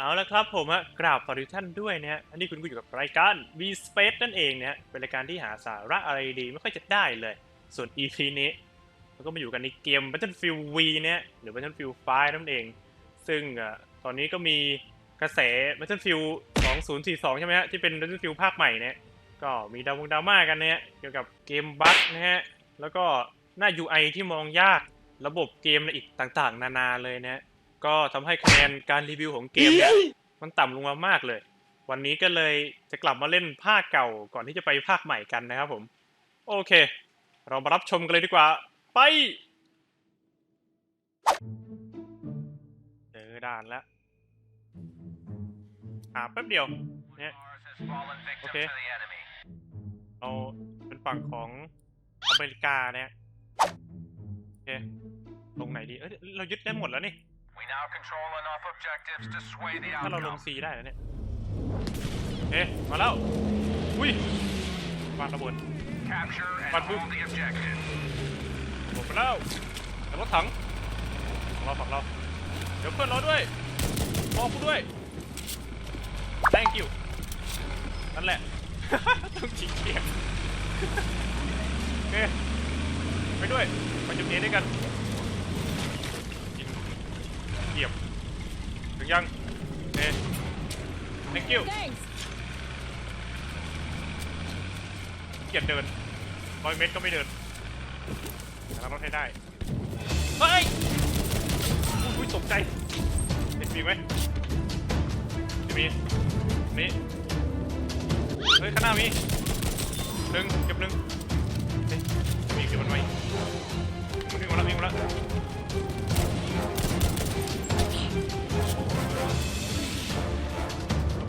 เอาละครับผมฮะกราบสวัสดีทุกท่านด้วยนะฮะอันนี้คุณก็อยู่กับรายการ V Space นั่นเองนะฮะเป็นรายการที่หาสาระอะไรดีไม่ค่อยจะได้เลย ส่วน EP นี้เราก็มาอยู่กันในเกม Battlefield V เนี่ยหรือ Battlefield 5นั่นเอง ซึ่งอะตอนนี้ก็มีกระแส Battlefield 2042 ใช่ไหมฮะที่เป็น Battlefield ภาคใหม่เนี่ยก็มีดาวงดราม่ากันเนี่ยเกี่ยวกับเกมบั๊กนะฮะแล้วก็หน้า UI ที่มองยากระบบเกมอะไรอีกต่างๆ นานาเลยนะฮะ ก็ทำให้คะแนนการรีวิวของเกมเนี่ยมันต่ำลงมามากเลย วันนี้ก็เลยจะกลับมาเล่นภาคเก่าก่อนที่จะไปภาคใหม่กันนะครับผม โอเค เรามารับชมกันเลยดีกว่า ไปเจอด่านแล้วหาแป๊บเดียวเนี่ยโอเคเราเป็นฝั่งของอเมริกาเนี่ยโอเคตรงไหนดีเอ้ยเรายึดได้หมดแล้วนี่ We now control enough objectives to sway the ถ้าเราลง outcome. ซีได้แล้วเนี่ย เอ๊ะ มาแล้ว อุ้ยปาระเบิด Capture and Bắn hold the objective. หมดไปแล้วแต่รถถังของเราฝั่งเรา เดี๋ยวเพื่อนเราด้วยมองกูด้วย thank you นั่นแหละ ต้องชิงเกียงโอเคไปด้วย ไปจุดเอด้วยกันยิงเกียบถึง ยังโอเค thank you Thanks. เกียดเดินร้อยเมตรก็ไม่เดินแต่เราต้องให้ได้ เฮ้ยอุ้ยตกใจเห็นมีไหมไม่มีนี่เฮ้ยข้างหน้ามีหนึ่งเก็บหนึ่งเฮ้ยมีเก็บมันไว้มันวิ่งมาแล้ววิ่งมาแล้ว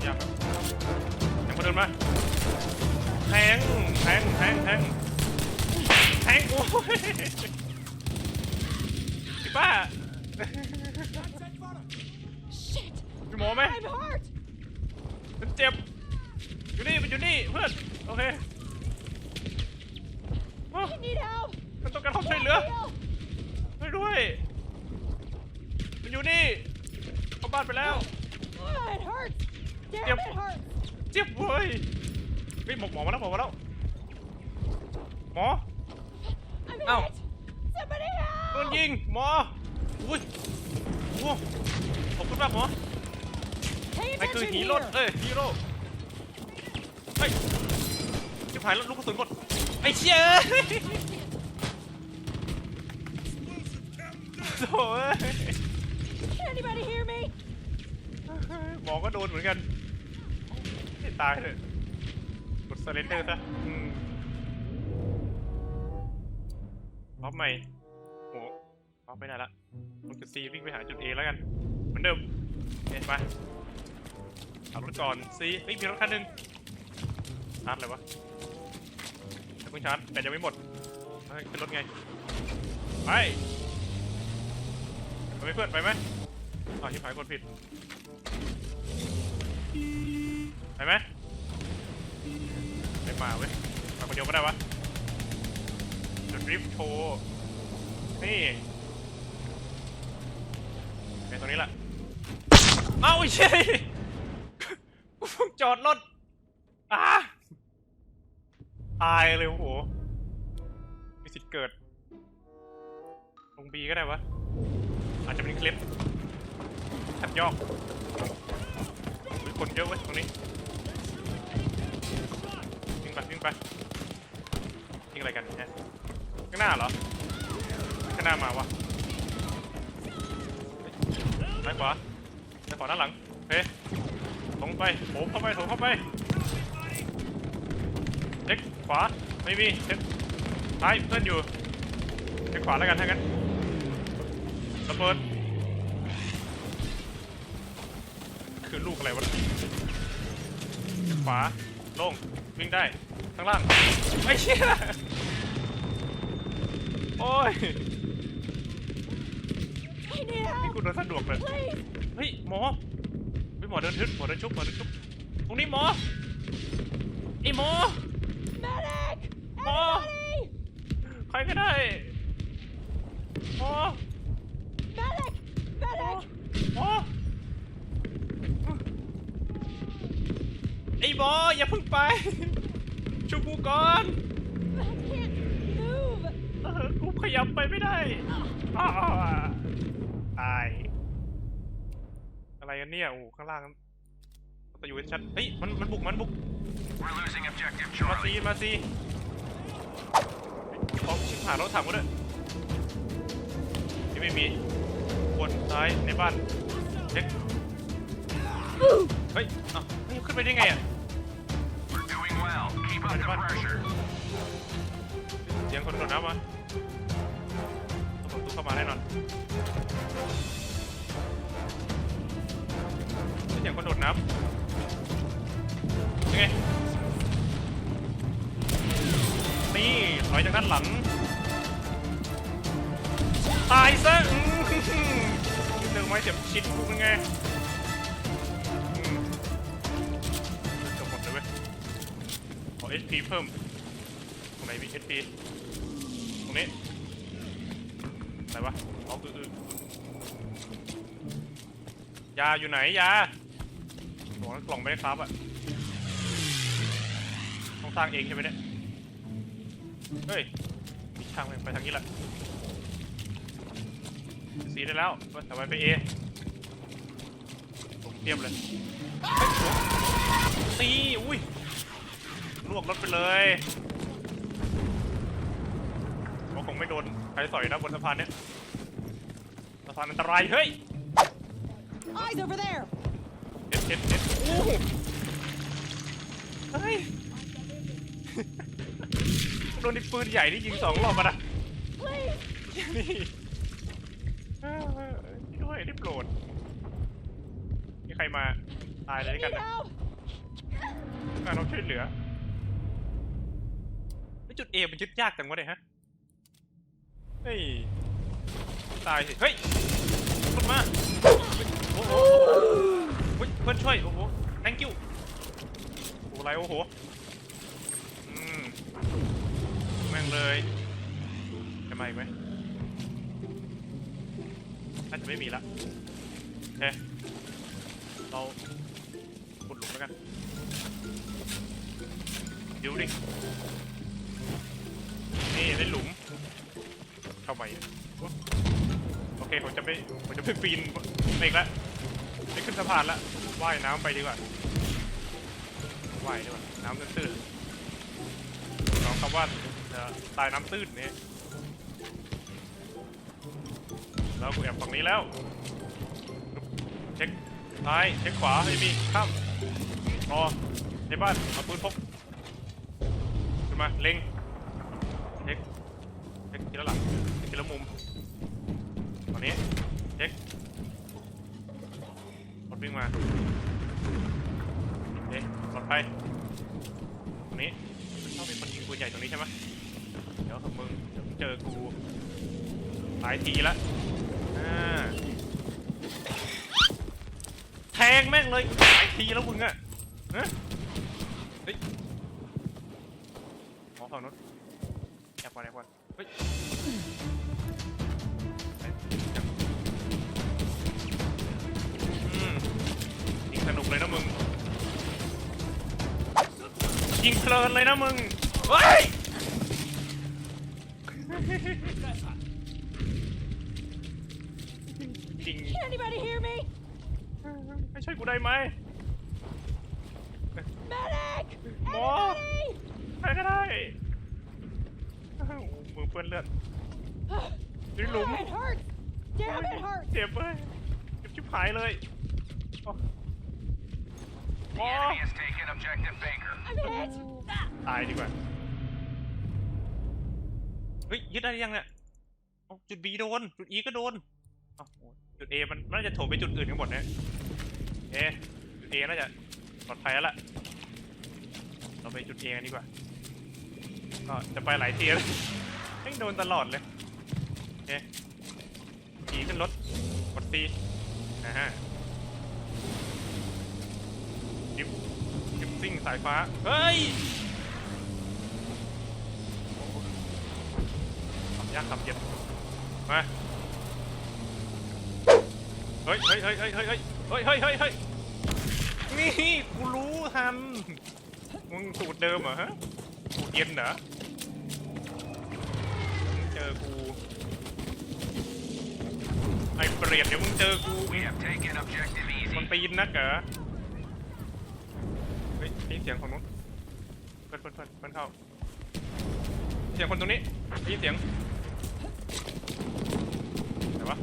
ยังยังมาเดินมาแทงแทงแทงแทงแทงโอ้ยพี่ป้า Shit. มีหมอไหมมันเจ็บ อยู่นี่มันอยู่นี่เพื่อน โอเคมันต้องการความช่วยเหลือ Heal. ช่วยด้วย มันอยู่นี่ เข้าบ้านไปแล้ว Ah, it hurts. Damn, Yep. it hurts. เจ็บเว้ยเฮ้ยหมอหมอมาแล้วหมอมาแล้ว หมอ I'm Ow. hit. Somebody โดน help. ยิง หมอ อุ้ยโอ้ขอบคุณมากหมอ Pay ไอ้คือ attention ฮีโร่ here. เอ้ยฮีโร่เฮ้ยชิบหายแล้วลูกกระสุนหมด ไอ้เชี่ยเอ้ยโถ่เอ้ย Can anybody hear me? หมอก็โดนเหมือนกันให้ ตายเลยกดสเลนเดอร์ซะอืมพร้อมใหม่โหพร้อมไปไหนละมันจุด C วิ่งไปหาจุด A แล้วกัน เหมือนเดิมเอ๊ะไปขับรถก่อน C เฮ้ยมีรถคันหนึ่งชาร์จเลยวะเดี๋ยวเพิ่งชาร์จแต่ยังไม่หมดเฮ้ยขึ้นรถไง ไปไปไหมเพื่อนไปไหมอ๋อชิบหายกดผิด ไปไหม มาเว้ยมาคนเดียวก็ได้วะจะดริฟต์โชว์นี่ไปตรงนี้แหละเอ้าเชี่ยกูเพิ่งจอดรถอ้าตายเลยโอ้โหมีสิทธิ์เกิด ลงบีก็ได้วะ อาจจะเป็นคลิปแทบยอกมีคนเยอะเว้ยตรงนี้ วิ่งไปวิ่งอะไรกันเนี่ยข้างหน้าเหรอข้างหน้ามาวะซ้ายขวาซ้ายขวาด้านหลังเฮ้ยตรงไปโถมเข้าไปโถมเข้าไปเช็คขวาไม่มีเช็คซ้ายเพื่อนอยู่เช็คขวาแล้วกันถ้างั้นระเบิดคือลูกอะไรวะขวา ลงวิ่งได้ข้างล่างไอ้เชี่ยโอ้ย I need นี่ help. กูเดินสะดวกเลย Please. เฮ้ยหมอเฮ้ยหมอเดินทึบหมอเดินชุบหมอเดินชุบตรงนี้หมอไอ้หมอ Medic. Oh. Anybody. ใครก็ได้หมอ Medic. Medic. หมอ ไอ้บออย่าเพิ่งไปช่วยกูก่อน I can't move. เออกูขยับไปไม่ได้อ้าวตาย อะไรกันเนี่ยโอ้ข้างล่างมันจะอยู่ชัดเฮ้ยมันมันบุกมันบุก We're losing objective มาซี Charlie. มาซีของชิบหายรถถังกูด้วยที่ไม่มีบนซ้ายในบ้านเช็ค เฮ้ยเอ้าเฮ้ยขึ้นไปได้ไงอะ We're doing well. Keep up the pressure. เสียงคนกดน้ำมาต้องเปิดประตูเข้ามาแน่นอนเสียงคนโดดน้ำยังไง นี่ถอยจากด้านหลัง ตายซะอื้อหือเจอไม้เสียบชิดกูเป็นไง ขอ HP เพิ่มตรงไหนมี HP ตรงนี้อะไรวะอ๋อคือคือยาอยู่ไหนยาบอกแล้วกล่องไม่ได้ครับอะต้องสร้างเองใช่ไหมเนี่ยเฮ้ยมีทางไปทางนี้แหละซีได้แล้วแต่ไปไปเอผมเตรียมเลยตีอุ้ย ลวกรถไปเลยว่าคงไม่โดนใครสอยนะบนสะพานเนี้ยสะพานอันตรายเฮ้ย Eyes over there. เอ็ดเอ็ดเอ็ดโอ้โหเฮ้ย โดนไอ้ปืนใหญ่นี่ยิงสองรอบมานะ Please. นี่เออด้วยได้โปรดมีใครมาตายเลยด้วยกัน Need นะ help. การต้องช่วยเหลือแล้ว จุดเอมันยึดยากจังวะเนี่ยฮะ เฮ้ย ตายสิ เฮ้ยคนมา โอ้โหเฮ้ยเพื่อนช่วย โอ้โห thank you โอ้โหอะไรโอ้โห อืม แม่งเลย จะมาอีกไหมน่าจะไม่มีละโอเค เราขุดหลุมแล้วกันดิวดิ นี่ได้หลุมเข้าไปโอเคผมจะไม่ผมจะไม่ปีนอีกแล้วไม่ขึ้นสะพานละว่ายน้ำไปดีกว่าว่ายดีกว่าน้ำตื้นๆลองคำว่าตายน้ำตื้นนี่แล้วกูแอบฝั่งนี้แล้วเช็คซ้ายเช็คขวาไม่มีข้ามรอในบ้านเอาปืนพกขึ้นมาเล็ง เช็ครถวิ่งมาเอ๊ะปลอดภัยตรงนี้ชอบมีคนยิงปืนใหญ่ตรงนี้ใช่ไหมเดี๋ยวมึงเดี๋ยวมึงเจอกูหลายทีละอ่าแทงแม่งเลยหลายทีแล้วมึงอะฮะเฮ้ยหมอฝั่งนู้นแอบก่อนแอบก่อนเฮ้ย เลยนะมึง ยิงเพลินเลยนะมึง เฮ้ย จริง Can anybody hear me? ไม่ช่วยกูได้ไหม Medic. More. Anybody? ใครก็ได้โอ้โหมือเปื้อนเลือดนี่หลุม Oh, it hurts. Damn, it hurts. เจ็บเลยเจ็บชิบหายเลยโอ้ The enemy has taken objective Baker. I'm hit. Ah. ตายดีกว่า เฮ้ย ยึดได้หรือยังเนี่ยเอาจุด B โดน จุด E ก็โดนเอาโอ้จุด A มันมันน่าจะโถมไปจุดอื่นกันหมดเนี่ยเอะจุด A น่าจะปลอดภัยแล้วล่ะ เราไปจุด A กันดีกว่า ก็จะไปหลายทีแล้วแม่งโดนตลอดเลยโอเคขี่ขึ้นรถกด C นะฮะ ดิฟดิฟซิ่งสายฟ้า เฮ้ยขับยากขับเย็นมา เฮ้ยเฮ้ยเฮ้ยเฮ้ยเฮ้ยเฮ้ยเฮ้ยเฮ้ยเฮ้ยนี่กูรู้ฮัน มึงสูตรเดิมเหรอฮะ สูตรเย็นเหรอมึงเจอกูไอ้เปรตเดี๋ยวมึงเจอกู We have taken objective มัน easy. ปีนนักเหรอเฮ้ ยได้ยินเสียงของนู้นเพื่อนเพื่อนเพื่อนเพื่อนเข้า เสียงคนตรงนี้ได้ยินเสียงไหนวะ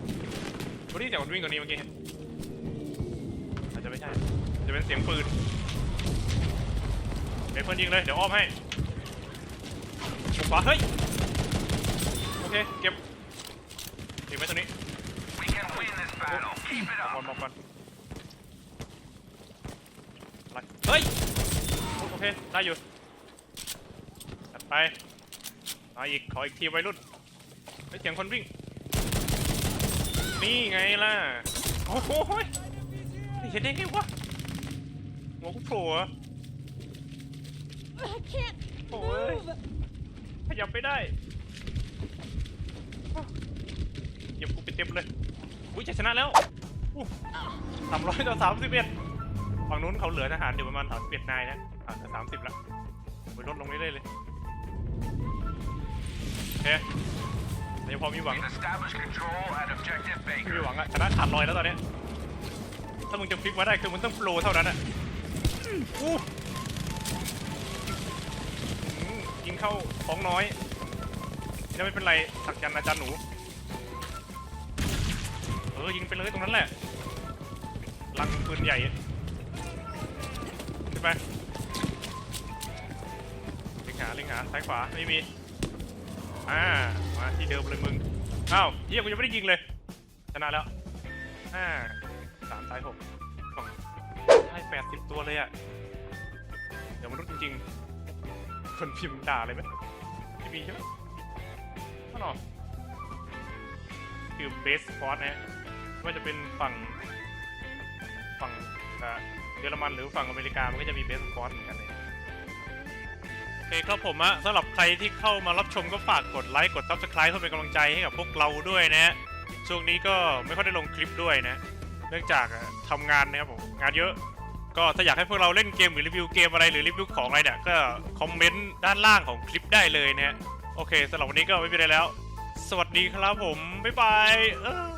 กูได้เสียงคนวิ่งตรงนี้เมื่อกี้อาจจะไม่ใช่จะเป็นเสียงปืนเดี๋ยวเพื่อนยิงเลยเดี๋ยวอ้อมให้บุกขวาเฮ้ยโอเคเก็บเก็บไว้ตรงนี้มองก่อนมองก่อนเฮ้ย ได้อยู่จัดไปมาอีกขออีกทีวัยรุ่นเฮ้ยเสียงคนวิ่ง นี่ไงล่ะ โอ้โหยนี่เห็นได้ไงวะหัวกูโผล่เหรอ I can't Boy. move. ขยับไม่ได้เหยียบกูไปเต็มเลย อุ้ยจะชนะแล้วสามร้อยต่อสามสิบเอ็ดฝั่งนู้นเขาเหลือทหารอยู่ประมาณสามสิบเอ็ดนายนะ อ่าสามสิบละไปลดลงเรื่อยๆเลยโอเคแต่ยังพอมีหวัง We've established control at objective มี Baker. หวังอะชนะขาดลอยแล้วตอนเนี้ยถ้ามึงจะพลิกมาได้คือมึงต้องโปรเท่านั้นอะอู้หือยิงเข้าท้องน้อยนี่ไม่เป็นไรสักยันต์อาจารย์หนู เออยิงไปเลยตรงนั้นแหละลังปืนใหญ่ใช่ไหม เล็งหาซ้ายขวาไม่มี อ่า มาที่เดิมเลยมึง อ้าวเฮียกูยังไม่ได้ยิงเลย ชนะแล้วห้าสามตายหกสองได้แปดสิบตัวเลยอะเดี๋ยวมนุษย์จริงๆ คนพิมพ์ด่าเลยไหมไม่มีใช่ไหมก็หรอคือเบสฟอร์สนะฮะไม่ว่าจะเป็นฝั่งฝั่งเยอรมันหรือฝั่งอเมริกา มันก็จะมีเบสฟอร์สเหมือนกันเลย เคครับผมอะสำหรับใครที่เข้ามารับชมก็ฝากกดไลค์กด Subscribe เพื่อเป็นกำลังใจให้กับพวกเราด้วยนะ ช่วงนี้ก็ไม่ค่อยได้ลงคลิปด้วยนะ เนื่องจากทำงานนะครับผมงานเยอะ ก็ถ้าอยากให้พวกเราเล่นเกมหรือรีวิวเกมอะไรหรือรีวิวของอะไรเนี่ยก็คอมเมนต์ด้านล่างของคลิปได้เลยนะฮะโอเคสำหรับวันนี้ก็ไม่มีอะไรแล้ว สวัสดีครับผมบ๊ายบายเออ